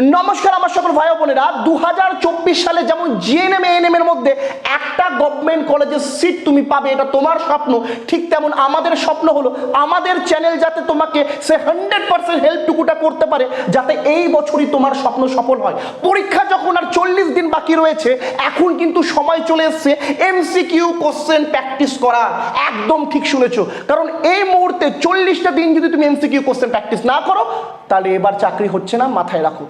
নমস্কার, আমার সকল ভাই বোনেরা। দু হাজার চব্বিশ সালে যেমন জিএনএম এএনএম এর মধ্যে একটা গভর্নমেন্ট কলেজের সিট তুমি পাবে, এটা তোমার স্বপ্ন। ঠিক তেমন আমাদের স্বপ্ন হলো, আমাদের চ্যানেল যাতে তোমাকে সে হান্ড্রেড পার্সেন্ট হেল্পটুকুটা করতে পারে, যাতে এই বছরই তোমার স্বপ্ন সফল হয়। পরীক্ষা যখন আর চল্লিশ দিন বাকি রয়েছে, এখন কিন্তু সময় চলে এসছে এমসিকিউ কোশ্চেন প্র্যাকটিস করা। একদম ঠিক শুনেছো। কারণ এই মুহূর্তে চল্লিশটা দিন যদি তুমি এমসিকিউ কোশ্চেন প্র্যাকটিস না করো, তাহলে এবার চাকরি হচ্ছে না, মাথায় রাখো।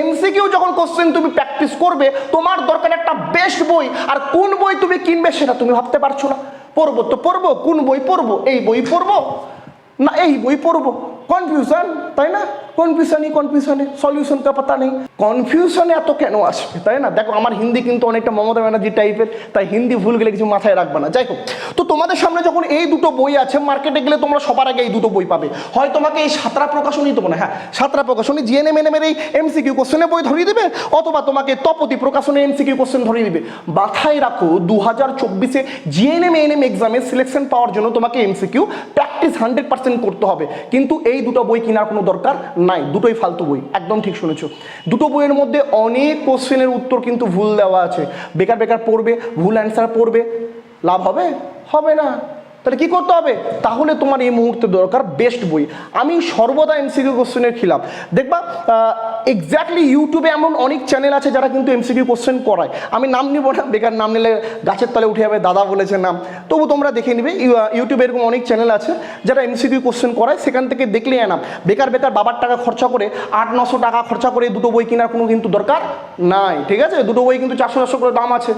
এমসিকিউ যখন কোশ্চেন তুমি প্র্যাকটিস করবে, তোমার দরকার একটা বেস্ট বই, আর কোন বই তুমি কিনবে সেটা তুমি ভাবতে পারছ না। পড়ব তো পড়ব, কোন বই পড়ব? এই বই পড়ব? না, এই বই পড়ব। কনফিউশন তাই না? কনফিউশনই কনফিউশনে সলিউশন কা পাতা নেই। কনফিউশনে এত কেন আসবে? তাই না? দেখো, আমার হিন্দি কিন্তু অনেকটা মমতা ব্যানার্জি টাইপের তাই হিন্দি ভুল গেলে কিছু মাথায় রাখবে না। যাই হোক তো তোমাদের সামনে যখন এই দুটো বই আছে মার্কেটে গেলে তোমরা সবার আগে এই দুটো বই পাবে। হয় তোমাকে এই সাতরা প্রকাশনী না হ্যাঁ সাতরা প্রকাশনী জিএনএম এনএমের এই এমসিকিউ কোশ্চেনের বই ধরিয়ে দেবে, অথবা তোমাকে তপতি প্রকাশনের এমসিকিউ কোশ্চেন ধরিয়ে দেবে। মাথায় রাখো দু হাজার চব্বিশে জিএনএম এনএম এক্সামে সিলেকশন পাওয়ার জন্য তোমাকে এমসিকিউ প্র্যাকটিস হান্ড্রেড পার্সেন্ট করতে হবে। কিন্তু এই দুটো বই কেনার কোনো দরকার নাই, দুটোই ফালতু বই, একদম ঠিক শুনেছ। দুটো বইয়ের মধ্যে অনেক কোশ্চেনের উত্তর কিন্তু ভুল দেওয়া আছে। বেকার বেকার পড়বে, ভুল অ্যান্সার পড়বে, লাভ হবে? হবে না। তাহলে কি করতে হবে? তাহলে তোমার এই মুহূর্তে দরকার বেস্ট বই। আমি সর্বদা এমসিকিউ কোশ্চেনের খিলাফ দেখবা এক্স্যাক্টলি ইউটিউবে এমন অনেক চ্যানেল আছে যারা কিন্তু এমসিকিউ কোশ্চেন করায়। আমি নাম নিব না, বেকার নাম নিলে গাছের তলে উঠে যাবে, দাদা বলেছে নাম। তবু তোমরা দেখে নিবে, ইউ- ইউটিউবে এরকম অনেক চ্যানেল আছে যারা এমসিকিউ কোশ্চেন করায়, সেখান থেকে দেখলে এনাম বেকার বেকার বাবার টাকা খরচা করে আট, নশো টাকা খরচা করে দুটো বই কেনার কোনো কিন্তু দরকার নাই, ঠিক আছে? দুটো বই কিন্তু চারশো চারশো করে দাম আছে।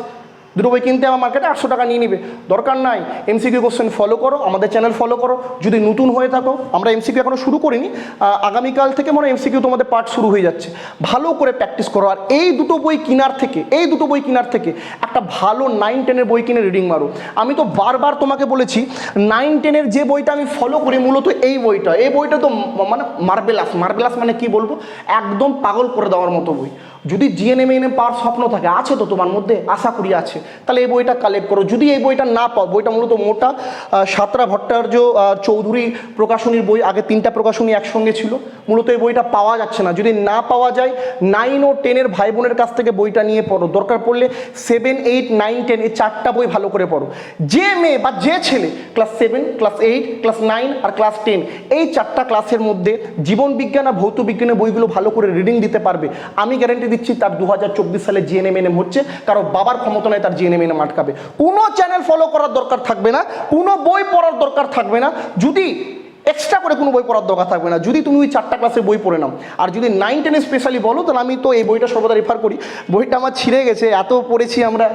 দুটো বই কিনতে আমার মার্কেটে আটশো টাকা নিয়ে নিবে। দরকার নাই এমসিকিউ কোশ্চেন ফলো করো, আমাদের চ্যানেল ফলো করো। যদি নতুন হয়ে থাকো, আমরা এমসিকিউ এখনও শুরু করিনি আগামীকাল থেকে মনে এমসিকিউ তোমাদের পার্ট শুরু হয়ে যাচ্ছে। ভালো করে প্র্যাকটিস করো, আর এই দুটো বই কেনার থেকে, এই দুটো বই কেনার থেকে একটা ভালো নাইন টেনের বই কিনে রিডিং মারো। আমি তো বারবার তোমাকে বলেছি নাইন টেনের যে বইটা আমি ফলো করি মূলত এই বইটা। এই বইটা তো মানে মার্বেলাস মার্বেলাস মানে কি বলব? একদম পাগল করে দেওয়ার মতো বই। যদি জিএনএম এনএম পাওয়ার স্বপ্ন থাকে, আছে তো তোমার মধ্যে, আশা করি আছে। তাহলে এই বইটা কালেক্ট করো। যদি এই বইটা না পাও, বইটা মূলত মোটা সাতরা ভট্টাচার্য চৌধুরী প্রকাশনীর বই, আগে তিনটা প্রকাশনী একসঙ্গে ছিল। মূলত এই বইটা পাওয়া যাচ্ছে না। যদি না পাওয়া যায় নাইন ও টেনের ভাই বোনের কাছ থেকে বইটা নিয়ে পড়ো। দরকার পড়লে সেভেন এইট নাইন টেন এই চারটা বই ভালো করে পড়ো। যে মেয়ে বা যে ছেলে class seven class eight class nine আর ক্লাস টেন এই চারটা ক্লাসের মধ্যে জীবন বিজ্ঞান আর ভৌত বিজ্ঞানের বইগুলো ভালো করে রিডিং দিতে পারবে। আমি গ্যারান্টি দিচ্ছি, তার দু হাজার চব্বিশ সালে জিএনএম এনএম হচ্ছে, কারও বাবার ক্ষমতা নেই, তার জিএনএম এনএম আটকাবে। কোনো চ্যানেল ফলো করার দরকার থাকবে না, কোনো বই পড়ার দরকার থাকবে না। যদি এক্সট্রা করে কোনো বই পড়ার দরকার থাকবে না। যদি তুমি ওই চারটা ক্লাসের বই পড়ে নাও। আর যদি নাইন টেনে স্পেশালি বলো, তাহলে আমি তো এই বইটা সর্বদা রেফার করি। বইটা আমার ছিঁড়ে গেছে, এত পড়েছি আমরা।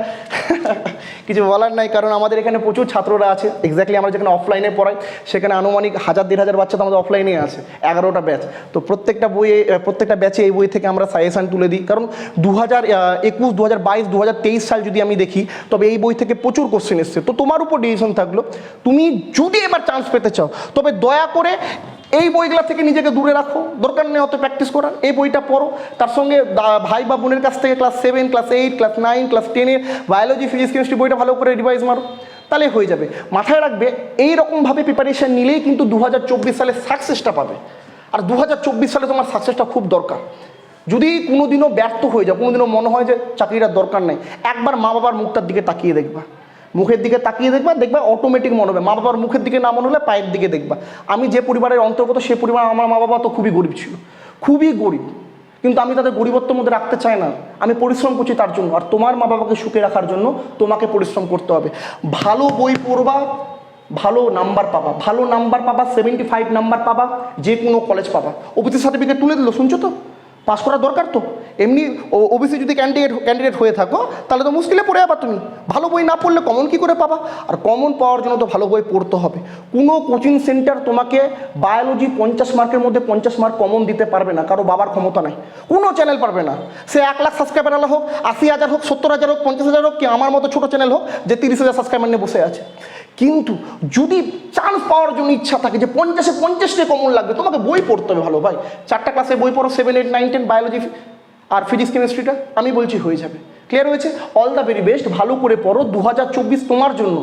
কিছু বলার নাই, কারণ আমাদের এখানে প্রচুর ছাত্ররা আছে। এক্স্যাক্টলি আমরা যেখানে অফলাইনে পড়াই, সেখানে আনুমানিক হাজার, দেড় হাজার বাচ্চা তো আমাদের অফলাইনে আছে, এগারোটা ব্যাচ তো প্রত্যেকটা বইয়ে প্রত্যেকটা ব্যাচে এই বই থেকে আমরা সাজেশান তুলে দিই। কারণ দু হাজার একুশ দু হাজার বাইশ দু হাজার তেইশ সাল যদি আমি দেখি, তবে এই বই থেকে প্রচুর কোশ্চেন এসছে। তো তোমার উপর ডিসিশন থাকল। তুমি যদি এবার চান্স পেতে চাও, তবে দয়া করে এই বইগুলা থেকে নিজেকে দূরে রাখো। দরকার নেই অত প্র্যাকটিস করার। এই বইটা পড়ো। তার সঙ্গে ভাই বা বোনের কাছ থেকে class seven class eight class nine class টেনের বায়োলজি ফিজিক্স কেমিস্ট্রি বইটা ভালো করে রিভাইজ মারো। তাহলে হয়ে যাবে। মাথায় রাখবে এই রকমভাবে প্রিপারেশন নিলেই কিন্তু দু হাজার চব্বিশ সালে সাকসেসটা পাবে। আর দু হাজার চব্বিশ সালে তোমার সাকসেসটা খুব দরকার। যদি কোনোদিনও ব্যর্থ হয়ে যায় কোনোদিনও মনে হয় যে চাকরিটার দরকার নেই, একবার মা বাবার মুখটার দিকে তাকিয়ে দেখবা। মুখের দিকে তাকিয়ে দেখবা দেখবা অটোমেটিক মনে হবে। মা বাবার মুখের দিকে না মনে হলে পায়ের দিকে দেখবা। আমি যে পরিবারের অন্তর্গত সে পরিবার আমার মা বাবা তো খুবই গরিব ছিল। খুবই গরিব। কিন্তু আমি তাদের গরিবত্বের মধ্যে রাখতে চাই না। আমি পরিশ্রম করছি তার জন্য। আর তোমার মা বাবাকে সুখে রাখার জন্য তোমাকে পরিশ্রম করতে হবে। ভালো বই পড়বা, ভালো নাম্বার পাবা। ভালো নাম্বার পাবা সেভেন্টি ফাইভ নাম্বার পাবা যে কোনো কলেজ পাবা। ওবিসি সার্টিফিকেট তুলে দিল, শুনছো তো? পাস করার দরকার তো? এমনি ওবিসি যদি ক্যান্ডিডেট ক্যান্ডিডেট হয়ে থাকো, তাহলে তো মুশকিলে পড়ে যাবা তুমি। ভালো বই না পড়লে কমন কি করে পাবা? আর কমন পাওয়ার জন্য তো ভালো বই পড়তে হবে। কোনো কোচিং সেন্টার তোমাকে বায়োলজি পঞ্চাশ মার্কের মধ্যে পঞ্চাশ মার্ক কমন দিতে পারবে না, কারও বাবার ক্ষমতা নাই। কোনো চ্যানেল পারবে না। সে এক লাখ সাবস্ক্রাইবার হোক, আশি হাজার হোক, সত্তর হাজার হোক, পঞ্চাশ হাজার হোক, কি আমার মতো ছোটো চ্যানেল হোক, যে তিরিশ হাজার সাবস্ক্রাইবার নিয়ে বসে আছে। কিন্তু যদি চান্স পাওয়ার জন্য ইচ্ছা থাকে যে পঞ্চাশে পঞ্চাশটা কমন লাগবে, তোমাকে বই পড়তে হবে ভালো ভাই। চারটা ক্লাসে বই পড়ো seven eight nine ten biology আর ফিজিক্স কেমিস্ট্রিটা আমি বলছি হয়ে যাবে। ক্লিয়ার হয়েছে? অল দ্য ভেরি বেস্ট ভালো করে পড়ো দু হাজার চব্বিশ তোমার জন্য।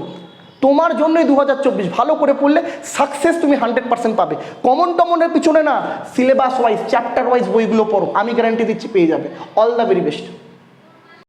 তোমার জন্যই দু হাজার চব্বিশ, ভালো করে পড়লে সাকসেস তুমি হান্ড্রেড পার্সেন্ট পাবে। কমন টমনের পিছনে না সিলেবাস ওয়াইজ চ্যাপ্টার ওয়াইজ বইগুলো পড়ো, আমি গ্যারান্টি দিচ্ছি পেয়ে যাবে। All the very best